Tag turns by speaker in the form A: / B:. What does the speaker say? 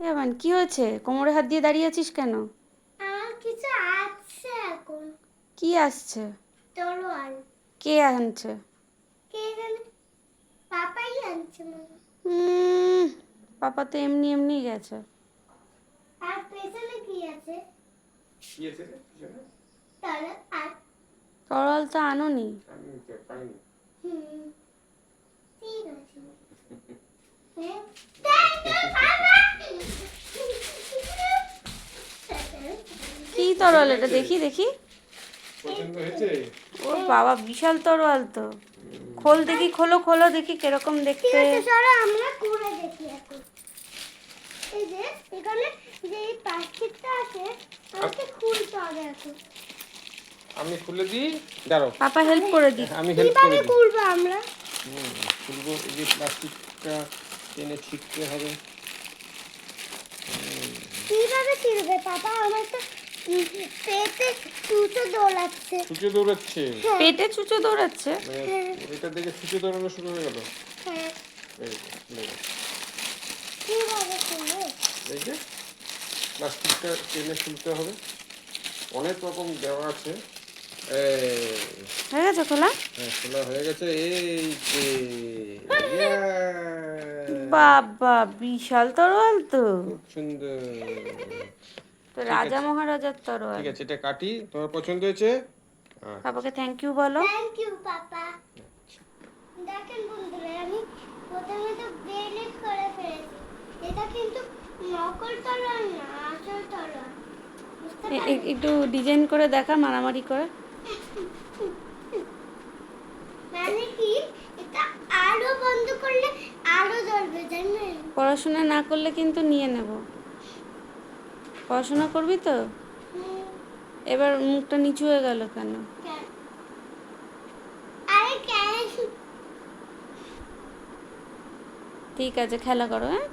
A: এবার কি হয়েছে? কোমরে হাত দিয়ে দাঁড়িয়ে আছিস কেন?
B: আমার কিছু আছে এখন।
A: কি আসছে?
B: তরোয়াল
A: কে আনছে?
B: কে জানে? পাপাই আনছে মনে
A: পাপা তো এমনি এমনি গেছে।
B: আর পেছনে কি আছে?
C: কি আছে রে? পিছনে?
B: তরোয়াল আর
A: তরল তো আনোনি।
C: আমি তো পাইনি।
B: হুম ঠিক আছে হ্যাঁ Thank you, বাবা।
A: কি তরল এটা দেখি দেখি। ও বাবা বিশাল তরোয়াল তো। খোল দেখি খোলো খোলো দেখি কীরকম দেখতে।
B: আমরা করে দেখি এখন। এই যে এখানে যে প্লাস্টিকটা আছে আমাকে খুলতে হবে এখন।
C: আমি খুলে দিই দাঁড়াও।
A: পাপা হেল্প করে দি
C: আমি হেল্প করে দিই।
B: খুলবো আমরা।
C: হুম, খুলবো এই যে প্লাস্টিকটা টেনে ছিটতে হবে।
B: কীভাবে ছিড়বে পাপা আমার তো পেটে চুচো
C: দৌড়াচ্ছে।
A: পেটে চুচো দৌড়াচ্ছে?
C: মানে এটা দেখে দৌড়ানো শুরু হয়ে গেল?
B: হ্যাঁ।
C: প্লাস্টিকটা টেনে খুলতে হবে। অনেক রকম দেওয়া আছে। এই
A: হয়ে গেছে খোলা?
C: হ্যাঁ খোলা হয়ে গেছে। এই!
A: বাবা বিশাল তরোয়াল তো।
C: খুব সুন্দর।
A: তো রাজা মহারাজার তরোয়াল।
C: ঠিক আছে এটা কাটি তোমার পছন্দ হয়েছে? হ্যাঁ।
A: পাপাকে থ্যাংক ইউ বলো।
B: Thank you papa. দেখেন বন্ধুরা আমি প্রথমে তো ব্রেলেট করে ফেলেছি। এটা কিন্তু নকল তলোয়ার না আসল
A: এ- একটু ডিজাইন করে দেখা মারামারি করে।
B: মানে কি? এটা আরও বন্ধ করলে জ্বলবে জানেন?
A: পড়াশোনা না করলে কিন্তু নিয়ে নেব। পড়াশোনা করবি তো? এবার মুখটা নিচু হয়ে গেল
B: কেন?
A: ঠিক আছে খেলা করো হ্যাঁ?